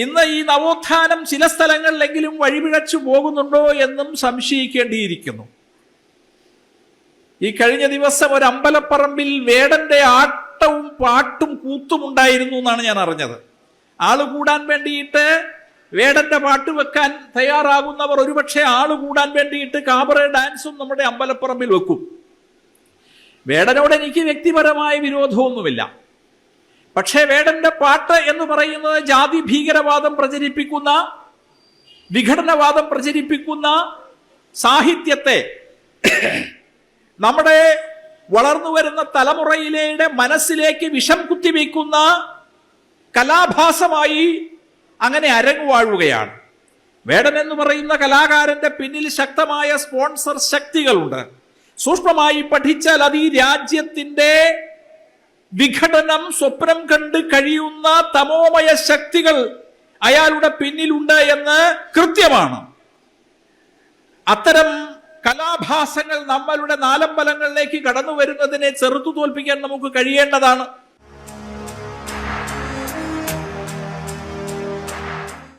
ഇന്ന് ഈ നവോത്ഥാനം ചില സ്ഥലങ്ങളിലെങ്കിലും വഴിപിഴച്ചു പോകുന്നുണ്ടോ എന്നും സംശയിക്കേണ്ടിയിരിക്കുന്നു. ഈ കഴിഞ്ഞ ദിവസം ഒരു അമ്പലപ്പറമ്പിൽ വേടന്റെ ആട്ടവും പാട്ടും കൂത്തും ഉണ്ടായിരുന്നു എന്നാണ് ഞാൻ അറിഞ്ഞത്. ആൾ കൂടാൻ വേണ്ടിയിട്ട് വേടന്റെ പാട്ട് വെക്കാൻ തയ്യാറാകുന്നവർ ഒരുപക്ഷെ ആൾ കൂടാൻ വേണ്ടിയിട്ട് കാബറ ഡാൻസും നമ്മുടെ അമ്പലപ്പറമ്പിൽ വെക്കും. വേടനോട് എനിക്ക് വ്യക്തിപരമായ വിരോധമൊന്നുമില്ല. പക്ഷേ വേടന്റെ പാട്ട് എന്ന് പറയുന്നത് ജാതി ഭീകരവാദം പ്രചരിപ്പിക്കുന്ന വിഘടനവാദം പ്രചരിപ്പിക്കുന്ന സാഹിത്യത്തെ നമ്മുടെ വളർന്നു വരുന്ന തലമുറയിലെ മനസ്സിലേക്ക് വിഷം കുത്തിവെക്കുന്ന കലാഭാസമായി അങ്ങനെ അരങ്ങുവാഴുകയാണ്. വേടൻ എന്ന് പറയുന്ന കലാകാരന്റെ പിന്നിൽ ശക്തമായ സ്പോൺസർ ശക്തികളുണ്ട്. സൂക്ഷ്മമായി പഠിച്ചാൽ അത് ഈ രാജ്യത്തിന്റെ വിഘടനം സ്വപ്നം കണ്ട് കഴിയുന്ന തമോമയ ശക്തികൾ അയാളുടെ പിന്നിലുണ്ട് എന്ന് കൃത്യമാണ്. അത്തരം കലാഭാസങ്ങൾ നമ്മളുടെ നാലമ്പലങ്ങളിലേക്ക് കടന്നു വരുന്നതിനെ ചെറുത്തു തോൽപ്പിക്കാൻ നമുക്ക് കഴിയേണ്ടതാണ്.